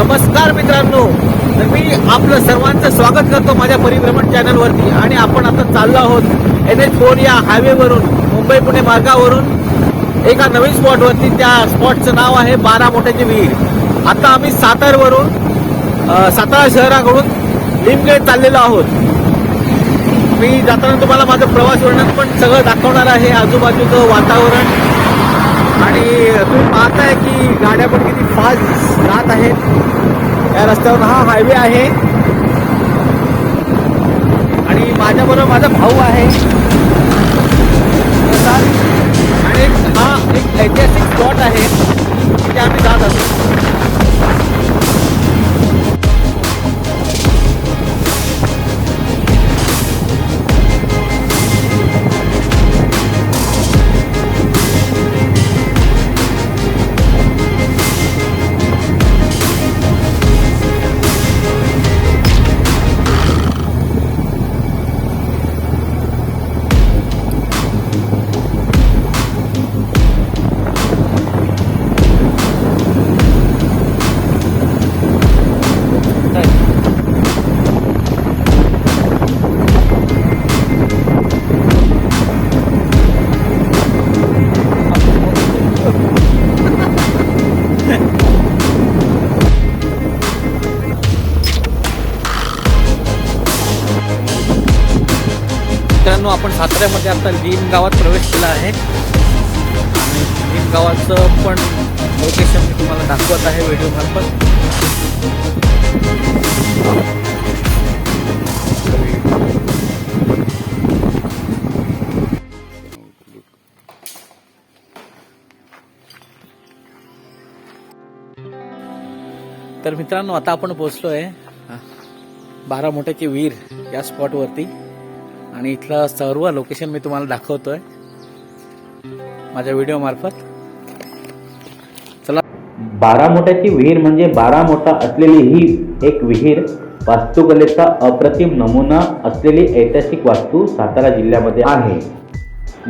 नमस्कार मित्रांनो. तर मी आपलं सर्वांचं स्वागत करतो माझ्या परिभ्रमण चॅनलवरती. आणि आपण आता चाललो आहोत एन एच फोर या हायवेवरून मुंबई पुणे मार्गावरून. एका नवीन स्पॉटवरती. त्या स्पॉटचं नाव आहे बारा मोठ्याची विहीर. आता आम्ही सातारवरून सातारा शहराकडून लिमगेट चाललेलो आहोत. मी जाताना तुम्हाला माझं प्रवास वर्णन पण सगळं दाखवणार आहे. आजूबाजूचं वातावरण. आणि तुम्ही पाहताय की गाड्या पण किती फास्ट जात आहेत. या रस्त्यावर हा हायवे आहे. आणि माझ्याबरोबर माझा भाऊ आहे. आणि हा एक ऐतिहासिक स्पॉट आहे. तिथे आम्ही जात असतो. साताऱ्यामध्ये आता लीम गावात प्रवेश केला आहे. आणि लीम गावाचं पण लोकेशन मी तुम्हाला दाखवत आहे व्हिडिओ मार्फत. तर मित्रांनो आता आपण पोहोचलोय बारा मोठ्याची वीर या स्पॉटवरती आणि इथलं सर्व लोकेशन मी तुम्हाला दाखवतोय. माझ्या व्हिडिओ मार्फत. चला. बारा मोठ्याची विहीर म्हणजे बारा मोठा असलेली ही एक विहीर वास्तुकलेचा अप्रतिम नमुना असलेली ऐतिहासिक वास्तू सातारा जिल्ह्यामध्ये आहे.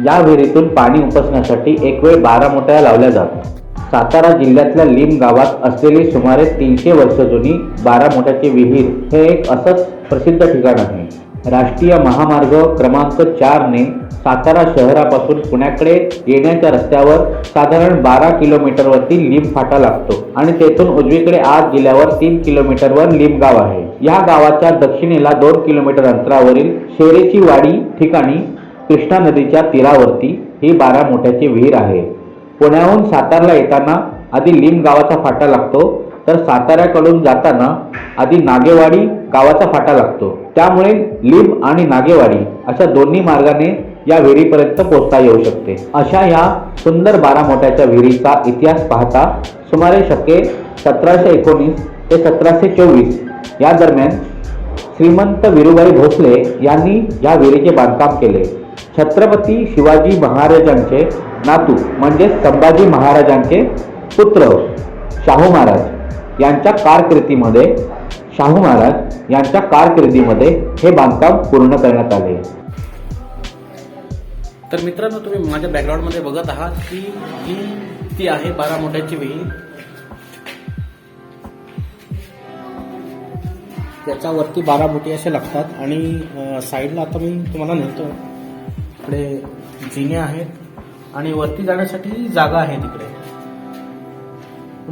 या विहिरीतून पाणी उपसण्यासाठी एक वेळ बारा मोठ्या लावल्या जातात. सातारा जिल्ह्यातल्या लिम गावात असलेली सुमारे तीनशे वर्ष जुनी बारा मोठ्याची विहीर हे एक असंच प्रसिद्ध ठिकाण आहे. राष्ट्रीय महामार्ग क्रमांक चारने सातारा शहरापासून पुण्याकडे येण्याच्या रस्त्यावर साधारण बारा किलोमीटरवरती लिंब फाटा लागतो आणि तेथून उजवीकडे आत गेल्यावर तीन किलोमीटरवर लिंब गाव आहे. या गावाच्या दक्षिणेला दोन किलोमीटर अंतरावरील शेरेची वाडी ठिकाणी कृष्णा नदीच्या तीरावरती ही बारा मोठ्याची विहीर आहे. पुण्याहून सातारला येताना आधी लिंब गावाचा फाटा लागतो तर साताऱ्याकडून जाताना आधी नागेवाडी गावाचा फाटा लागतो. त्यामुळे लिंब आणि नागेवाडी अशा दोन्ही मार्गाने या विहिरीपर्यंत पोहोचता येऊ शकते. अशा या सुंदर बारा मोठ्याच्या विहिरीचा इतिहास पाहता सुमारे शके सतराशे एकोणीस ते सतराशे चोवीस या दरम्यान श्रीमंत विरुबाई भोसले यांनी या विहिरीचे बांधकाम केले. छत्रपती शिवाजी महाराजांचे नातू म्हणजे संभाजी महाराजांचे पुत्र शाहू महाराज. यांच्या कारकिर्दीमध्ये शाहू महाराज यांच्या कारकिर्दीमध्ये हे बांधकाम पूर्ण करण्यात आले. तर मित्रांनो तुम्ही माझ्या बॅकग्राऊंडमध्ये बघत आहात की ही ती आहे बारा मोठ्याची विहीर. त्याच्यावरती बारा मोठी असे लागतात आणि साईडला आता मी तुम्हाला नेतो. इकडे जिने आहेत आणि वरती जाण्यासाठी जागा आहे तिकडे.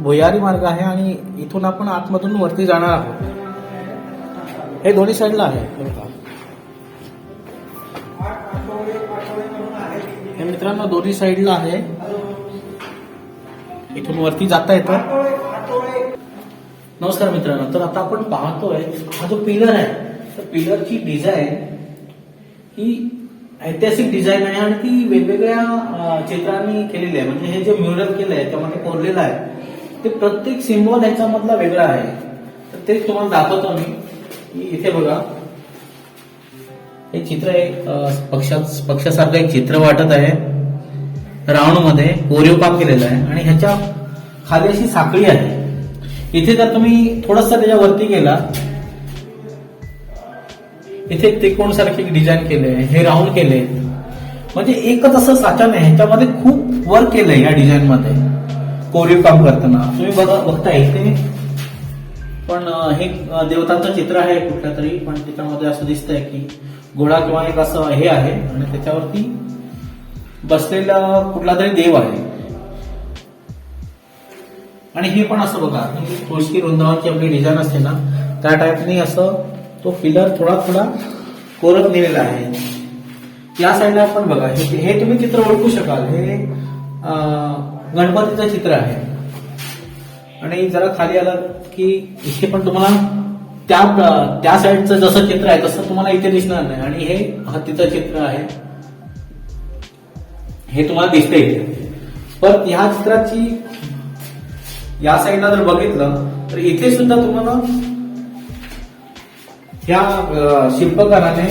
भुयारी मार्ग आहे आणि इथून आपण आतमधून वरती जाणार आहोत. हे दोन्ही साईडला आहे. हे मित्रांनो दोन्ही साईडला आहे. इथून वरती जाता येतं. नमस्कार मित्रांनो तर आता आपण पाहतोय हा जो पिलर आहे तर पिलरची डिझाईन ही ऐतिहासिक डिझाईन आहे आणि ती वेगवेगळ्या चित्रांनी केलेली आहे. म्हणजे हे जे म्युरल केलं आहे त्यामध्ये कोरलेलं आहे. ते प्रत्येक सिम्बॉल ह्याच्यामधला वेगळा आहे. तर ते तुम्हाला दाखवतो मी. की इथे बघा. हे चित्र एक पक्षा पक्षासारखं एक चित्र वाटत आहे. राऊंडमध्ये कोरीव काम केलेलं आहे आणि ह्याच्या खाली अशी साखळी आहे. इथे जर तुम्ही थोडस त्याच्यावरती गेला इथे त्रिकोण सारखी डिझाईन केले हे राऊंड केले. म्हणजे एकच असं साचन आहे. ह्याच्यामध्ये खूप वर्क केलंय या डिझाईन मध्ये. कोरीव काम करताना. तुम्ही बघा बघता ते. पण हे देवतांचं चित्र आहे कुठल्या तरी पण त्याच्यामध्ये असं दिसतंय की घोडा किंवा एक असं हे आहे आणि त्याच्यावरती बसलेला कुठला तरी देव आहे. आणि हे पण असं बघा तुळशी वृंदावनची आपली डिझाईन असते ना त्या टाईपनी असं तो पिलर थोडा थोडा कोरत नेलेला आहे. या साईडला आपण बघा हे हे तुम्ही चित्र ओळखू शकाल. हे गणपतीचं चित्र आहे. आणि जरा खाली आलं की इथे पण तुम्हाला त्या त्या साईडचं जसं चित्र आहे तसं तुम्हाला इथे दिसणार नाही. आणि हे हत्तीचं चित्र आहे. हे तुम्हाला दिसते इथे. पण ह्या चित्राची या साईडला जर बघितलं तर इथे सुद्धा तुम्हाला ह्या शिल्पकाराने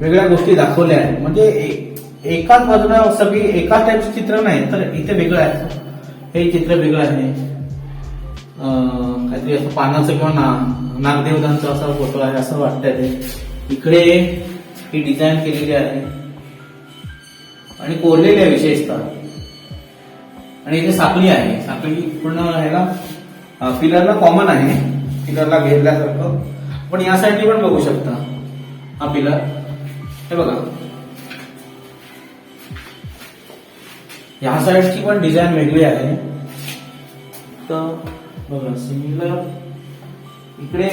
वेगळ्या गोष्टी दाखवल्या आहेत. म्हणजे एकाच बाजूला सगळी एकाच टाईपचं चित्र नाही तर इथे वेगळं आहे. हे चित्र वेगळं आहे. काहीतरी असं पानाचं किंवा ना नागदेवतांचा असा फोटो आहे असं वाटतंय ते. इकडे ही डिझाईन केलेली आहे. आणि कोरलेली आहे विशेषतः. आणि इथे साखळी आहे. साखळी पूर्ण ह्याला पिलरला कॉमन आहे. पिलरला घेरल्यासारखं पण या साईडने पण बघू शकता हा पिलर हे बघा. ह्या साईडची पण डिझाईन वेगळी आहे तर बघा सिमिलर इकडे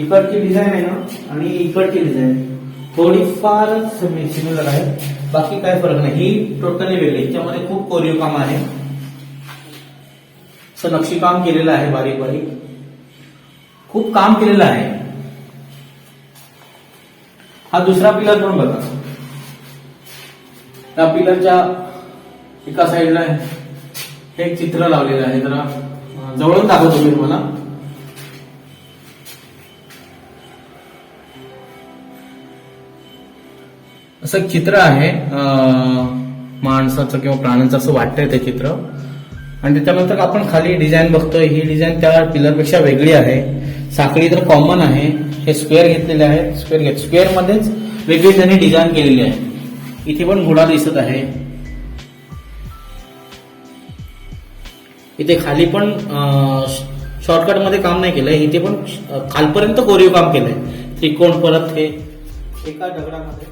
इकडची डिझाईन आहे ना, आणि इकडची डिझाईन थोडीफार सिमिलर आहे। बाकी काय फरक नाही. ही टोटली वेगळी याच्यामध्ये खूप कोरीव काम आहे. असं नक्षीकाम केलेलं आहे बारीक बारीक. खूप काम केलेलं आहे. हा दुसरा पिलर पण बघा. त्या पिलरच्या एका साईडला हे एक चित्र लावलेलं आहे. जरा जवळून दाखवतो मी तुम्हाला. असं एक चित्र आहे माणसाचं किंवा प्राण्यांचं असं वाटतंय ते चित्र. आणि त्याच्यानंतर आपण खाली डिझाईन बघतोय. ही डिझाईन त्या पिलरपेक्षा वेगळी आहे. साखळी तर कॉमन आहे. हे स्क्वेअर घेतलेले आहे स्क्वेअर घेत स्क्वेअर मध्येच वेगळी त्यांनी डिझाईन केलेली आहे. इथे पण घोडा दिसत आहे. इथे खाली पण शॉर्टकटमध्ये काम नाही केलंय. इथे पण खालपर्यंत कोरीव काम केलंय. त्रिकोण परत हे एका दगडामध्ये.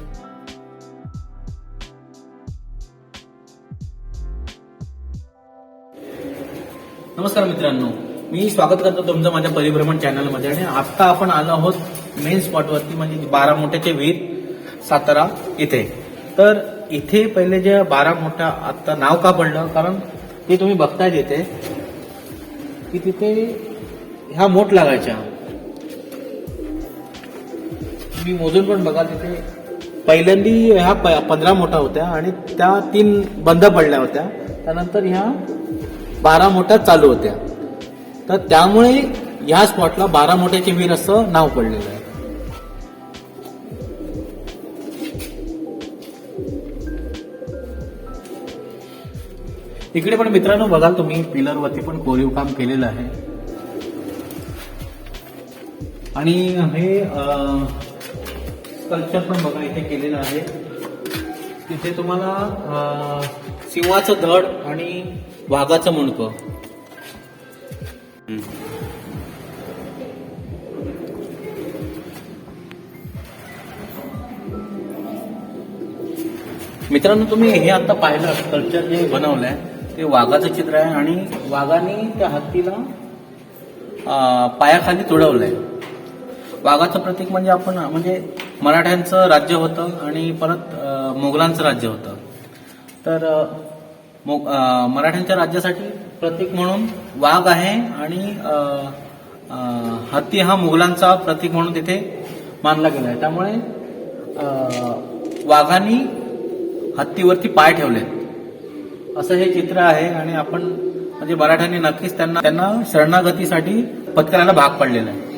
नमस्कार मित्रांनो. मी स्वागत करतो तुमचं माझ्या परिभ्रमण चॅनलमध्ये आणि आता आपण आलो आहोत मेन स्पॉटवरती म्हणजे बारा मोठ्याचे वीर सातारा इथे. तर इथे पहिले जे बारा मोठा आता नाव का पडलं? कारण ते तुम्ही बघताय येते की तिथे ह्या मोठ लागायच्या. तुम्ही मोजून पण बघा तिथे. पहिल्यांदी ह्या प- पंधरा मोठा होत्या आणि त्या तीन बंद पडल्या होत्या. त्यानंतर ह्या बारा मोठ्या चालू होत्या. तर त्यामुळे ह्या स्पॉटला बारा मोठ्याची वीर असं नाव पडलेलं आहे. इकडे पण मित्रांनो बघाल तुम्ही पिलरवरती पण कोरीव काम केलेलं आहे. आणि हे स्कल्पचर पण बघा इथे केलेलं आहे. तिथे तुम्हाला सिंहाचं धड आणि वाघाचं मुंडकं मित्रांनो तुम्ही हे आता पाहिलं स्कल्पचर जे बनवलंय ते वाघाचं चित्र आहे आणि वाघाने त्या हत्तीला पायाखाली तुडवलंय. वाघाचं प्रतीक म्हणजे आपण म्हणजे मराठ्यांचं राज्य होतं आणि परत मोगलांचं राज्य होतं. तर मो- मराठ्यांच्या राज्यासाठी प्रतीक म्हणून वाघ आहे आणि हत्ती हा मुघलांचा प्रतीक म्हणून तिथे मानला गेला आहे. त्यामुळे वाघांनी हत्तीवरती पाय ठेवलेत. असं हे चित्र आहे आणि आपण म्हणजे मराठ्यांनी नक्कीच त्यांना त्यांना शरणागतीसाठी पत्करायला भाग पडलेला आहे.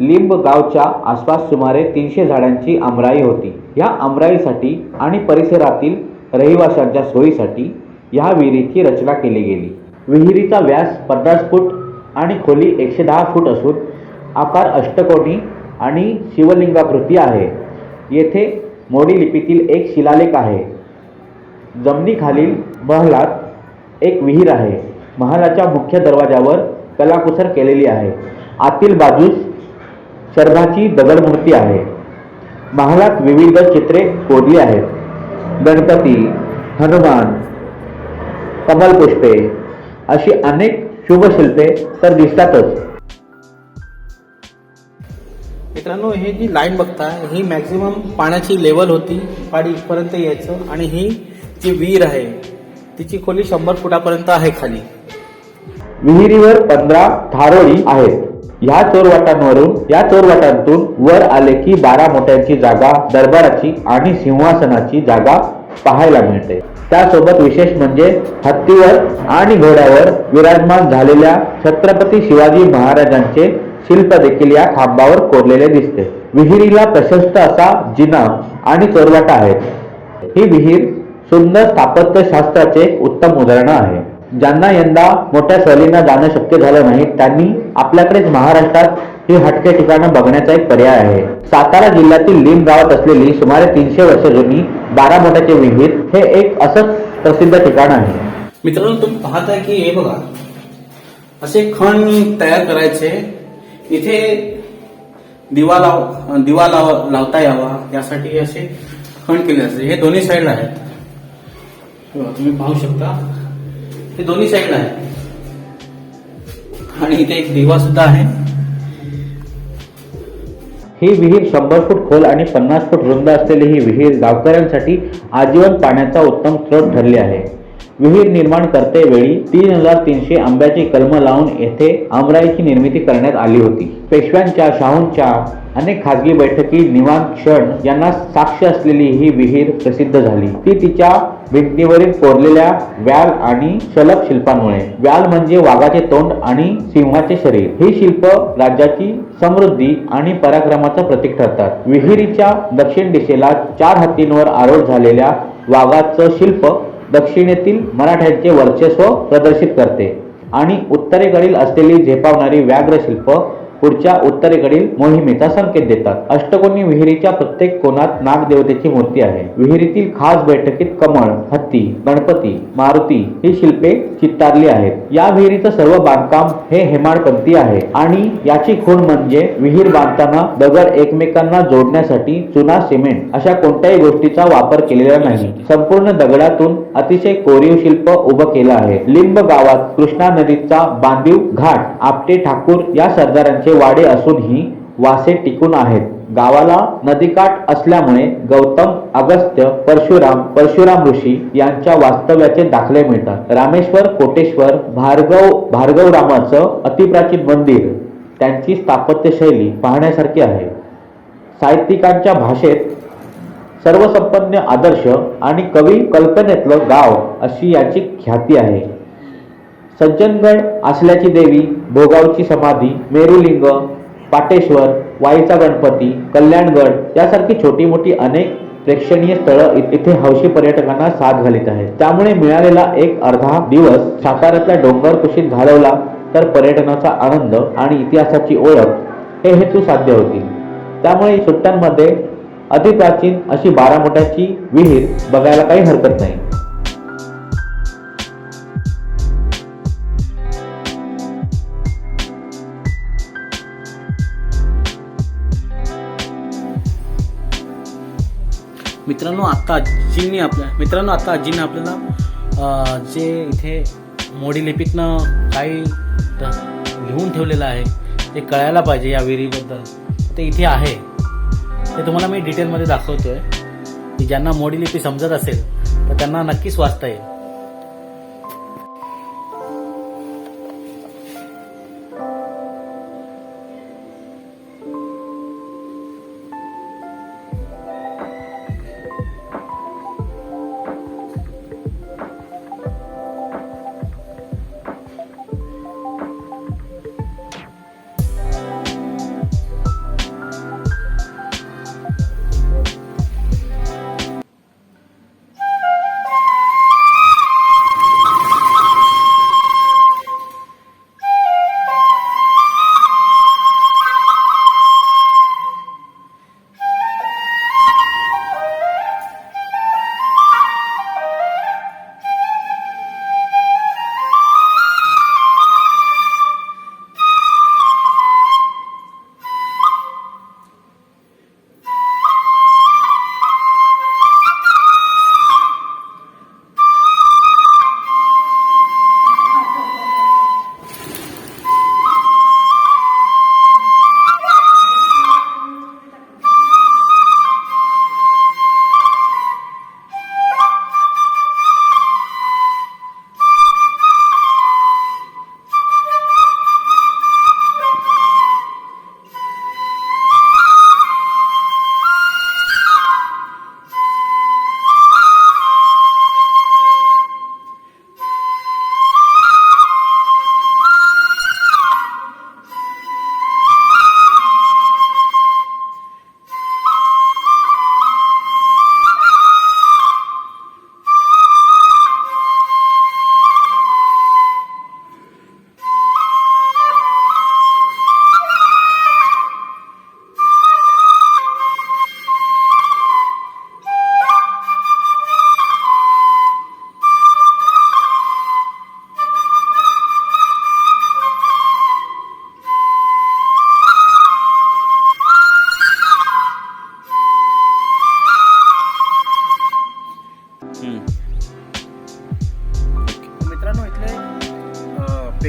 लिंब गावच्या आसपास सुमारे तीनशे झाडांची आमराई होती. या आमराईसाठी आणि परिसरातील रहिवाशांच्या सोयीसाठी या विहिरीची रचना केली गेली. विहिरीचा व्यास पन्नास फूट आणि खोली एकशे दहा फूट असून आकार अष्टकोणी आणि शिवलिंगाकृती आहे. येथे मोडी लिपीतील एक शिलालेख आहे. जमिनीखालील महलात एक विहीर आहे. महालाच्या मुख्य दरवाजावर कलाकुसर केलेली आहे. आतील बाजूस शर्धाची दगडमूर्ती आहे. महालात विविध चित्रे कोरली आहेत. गणपती हनुमान कमलपुष्पे अशी अनेक शुभशिल्पे तर दिसतातच. मित्रांनो हे जी लाईन बघता ही मॅक्झिमम पाण्याची लेवल होती पाणी इथपर्यंत यायचं आणि ही जी विहीर आहे तिची खोली शंभर फुटापर्यंत आहे खाली. विहिरीवर पंधरा थारोळी आहेत. ह्या चोरवाटांवरून या चोरवाटांतून वर आले की बारा मोठ्यांची जागा दरबाराची आणि सिंहासनाची जागा पाहायला मिळते. त्यासोबत विशेष म्हणजे हत्तीवर आणि घोड्यावर विराजमान झालेल्या छत्रपती शिवाजी महाराजांचे शिल्प देखील या खांबावर कोरलेले दिसते. विहिरीला प्रशस्त असा जिना आणि चोरवाटा आहेत. ही विहीर सुंदर स्थापत्यशास्त्राचे उत्तम उदाहरण आहे. ज्यांना यंदा मोठ्या सहलींना जाणं शक्य झालं नाही त्यांनी आपल्याकडेच महाराष्ट्रात ही हटके ठिकाणं बघण्याचा एक पर्याय आहे. सातारा जिल्ह्यातील लिम गावात असलेली सुमारे तीनशे वर्ष जुनी बारा मोठ्याचे विहीर हे एक असंच प्रसिद्ध ठिकाण आहे. मित्रांनो तुम्ही पाहताय की हे बघा असे खण तयार करायचे इथे दिवा लाव दिवा लाव लावता यावा यासाठी असे खण केले असते हे दोन्ही साईडला आहेत. तुम्ही पाहू शकता. हे दोन्ही साईडला आहे आणि इथे एक दिवा सुद्धा आहे. ही विहीर शंभर फूट खोल आणि पन्नास फूट रुंद असलेली ही विहीर गावकऱ्यांसाठी आजीवन पाण्याचा उत्तम स्रोत ठरली आहे. विहीर निर्माण करते वेळी तीन हजार तीनशे आंब्याची कलम लावून येथे आमराईची निर्मिती करण्यात आली होती. पेशव्यांच्या शाहूंच्या अनेक खाजगी बैठकी निवांत क्षण यांना साक्ष असलेली ही विहीर प्रसिद्ध झाली. ती तिच्या भिंतीवरील कोरलेल्या व्याल आणि शलभ शिल्पांमुळे. व्याल म्हणजे वाघाचे तोंड आणि सिंहाचे शरीर. ही शिल्प राज्याची समृद्धी आणि पराक्रमाचं प्रतीक ठरतात. विहिरीच्या दक्षिण दिशेला चार हत्तींवर आरोढ झालेल्या वाघाचं शिल्प दक्षिणेतील मराठ्यांचे वर्चस्व प्रदर्शित करते. आणि उत्तरेकडील असलेली झेपावणारी व्याघ्रशिल्प पुढच्या उत्तरेकडील मोहिमेचा संकेत देतात. अष्टकोनी विहिरीच्या प्रत्येक कोणात नागदेवतेची मूर्ती आहे. विहिरीतील खास बैठकीत कमळ हत्ती गणपती मारुती ही शिल्पे चित्तारली आहेत. या विहिरीचं सर्व बांधकाम हे हेमाडपंथी आहे आणि याची खूण म्हणजे विहीर बांधताना दगड एकमेकांना जोडण्यासाठी चुना सिमेंट अशा कोणत्याही गोष्टीचा वापर केलेला नाही. संपूर्ण दगडातून अतिशय कोरीव शिल्प उभं केलं आहे. लिंब गावात कृष्णा नदीचा बांधीव घाट आपटे ठाकूर या सरदारांचे वाडे असूनही वासे टिकून आहेत. गावाला नदीकाठ असल्यामुळे गौतम अगस्त्य परशुराम परशुराम ऋषी यांच्या वास्तव्याचे दाखले मिळतात. रामेश्वर कोटेश्वर भार्गव भार्गव रामाचं अतिप्राचीन मंदिर त्यांची स्थापत्यशैली पाहण्यासारखी आहे. साहित्यिकांच्या भाषेत सर्वसंपन्न आदर्श आणि कवी कल्पनेतलं गाव अशी याची ख्याती आहे. सज्जनगड असल्याची देवी भोगावची समाधी मेरुलिंग पाटेश्वर वाईचा गणपती कल्याणगड यासारखी छोटी मोठी अनेक प्रेक्षणीय स्थळं इथे हौशी पर्यटकांना साथ घालीत आहेत. त्यामुळे मिळालेला एक अर्धा दिवस साताऱ्यातल्या डोंगर कुशीत घालवला तर पर्यटनाचा आनंद आणि इतिहासाची ओळख हे हेतू साध्य होतील. त्यामुळे सुट्ट्यांमध्ये अतिप्राचीन अशी बारा मोठ्याची विहीर बघायला काही हरकत नाही. मित्रांनो आता आजीने आपल्या मित्रांनो आता आजीने आपल्याला जे इथे मोडी लिपीतनं काही लिहून ठेवलेलं आहे ते कळायला पाहिजे या विहिरीबद्दल. ते इथे आहे. ते तुम्हाला मी डिटेलमध्ये दाखवतोय. की ज्यांना मोडी लिपी समजत असेल तर त्यांना नक्कीच वाचता येईल.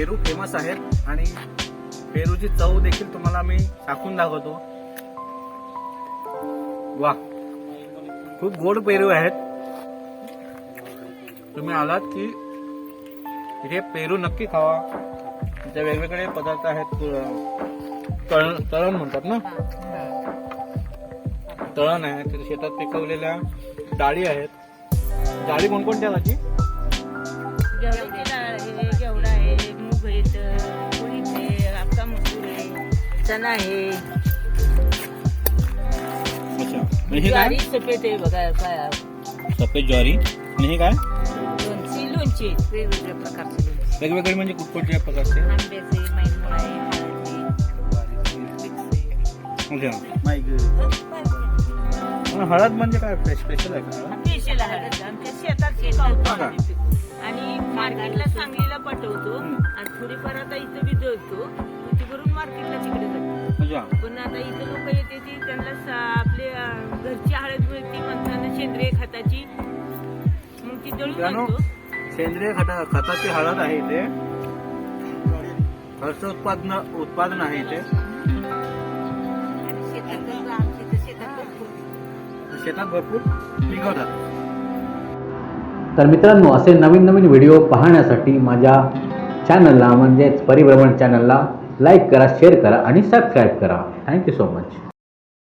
पेरू फेमस आहेत आणि पेरूची चव देखील तुम्हाला मी टाकून दाखवतो. वा खूप गोड पेरू आहेत. तुम्ही आलात की इथे पेरू नक्की खावा. इथे वेगवेगळे पदार्थ आहेत तळण तळण म्हणतात ना? तळण आहे तिथे शेतात पिकवलेल्या डाळी आहेत. डाळी कोणकोणत्या भाजी चणा आहे ज्वारी सफेद आहे बघा काय? सफेद ज्वारी. आणि हे काय? लोणची लोणची. वेगवेगळ्या प्रकारचे वेगवेगळे म्हणजे कुठकोणत्या प्रकारचे? आंब्याचे मैनमुळा आहे हळदी म्हणजे काय? स्पेशल आहे का? स्पेशल हळद आमच्या शेतात पिकवतो आम्ही. आणि मार्केटला सांगलीला पाठवतो. आणि थोडीफार आता इथं बी दळतो अच्छा पण आता इथं लोक येते ती त्यांना सा- आपले घरची हळद मिळते म्हणताना सेंद्रिय खताची. मग ती दळून आणतो. सेंद्रिय खता खताची हळद आहे इथे. घरचं उत्पादन उत्पादन आहे इथे. आणि शेतात भरपूर. शेतात भरपूर पिकवतात. तर मित्रांनो असे नवीन नवीन व्हिडिओ पाहण्यासाठी माझ्या चॅनलला म्हणजेच परिभ्रमण चॅनलला लाईक करा शेअर करा आणि सबस्क्राईब करा. Thank you so much